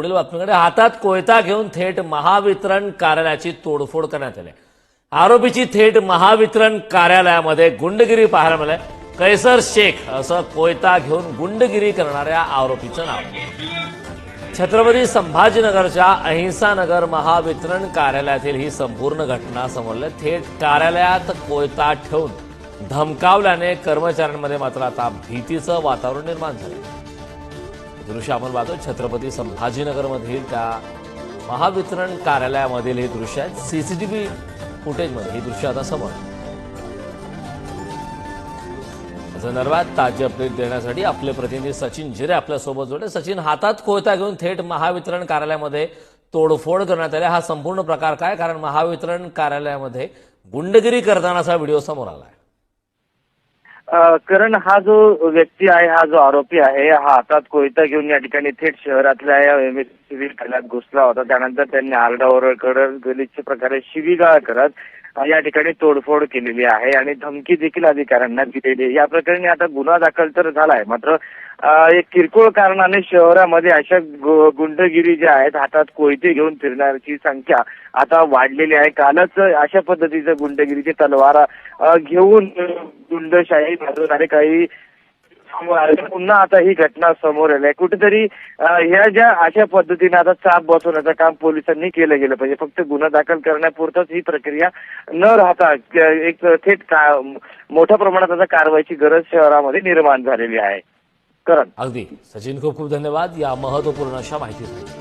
पुढील बातमीकडे. हातात कोयता घेऊन थेट महावितरण कार्यालयाची तोडफोड करण्यात आली. आरोपीची थेट महावितरण कार्यालयामध्ये गुंडगिरी पाहायला मिळाली. कैसर शेख असं कोयता घेऊन गुंडगिरी करणाऱ्या आरोपीचं नाव. छत्रपती संभाजीनगरच्या अहिंसानगर महावितरण कार्यालयातील ही संपूर्ण घटना समोरली. थेट कार्यालयात कोयता ठेवून धमकावल्याने कर्मचाऱ्यांमध्ये मात्र आता भीतीचं वातावरण निर्माण झालं दृश्य आपण पाहतो छत्रपती संभाजीनगरमधील त्या महावितरण कार्यालयामधील हे दृश्य आहे. सीसीटीव्ही फुटेजमध्ये ही दृश्य आता समोर. संदर्भात ताजी अपडेट देण्यासाठी आपले प्रतिनिधी सचिन जिरे आपल्यासोबत जोडले सचिन हातात कोयता घेऊन थेट महावितरण कार्यालयामध्ये तोडफोड करण्यात आली. हा संपूर्ण प्रकार काय? कारण महावितरण कार्यालयामध्ये गुंडगिरी करतानाचा व्हिडिओ समोर आलाय. आहे कारण हा जो व्यक्ती आहे हा जो आरोपी आहे हा हातात कोयता घेऊन या ठिकाणी थेट शहरातल्या या सिव्हिल ठाण्यात घुसला होता. त्यानंतर त्यांनी आरडाओरड करत गलिच्छ प्रकारे शिवीगाळ करत या ठिकाणी तोडफोड केलेली आहे आणि धमकी देखील अधिकाऱ्यांना दिलेली आहे. या प्रकरणी आता गुन्हा दाखल तर झालाय मात्र एक किरकोळ कारणाने शहरामध्ये अशा गुंडगिरी ज्या आहेत हातात कोयते घेऊन फिरणाऱ्याची संख्या आता वाढलेली आहे. कालच अशा पद्धतीचं गुंडगिरीची तलवार घेऊन गुंडशाही भाजवणारे काही समोर पुन्हा आता ही घटना समोर आली आहे. कुठेतरी ह्या ज्या अशा पद्धतीने आता चाप बसवण्याचं काम पोलिसांनी केलं गेलं पाहिजे. फक्त गुन्हा दाखल करण्यापुरतच ही प्रक्रिया न राहता एक थेट मोठ्या प्रमाणात आता कारवाईची गरज शहरामध्ये निर्माण झालेली आहे. करण. अगदी. सचिन खूप खूप धन्यवाद. या महत्त्वपूर्ण अशा माहितीसाठी.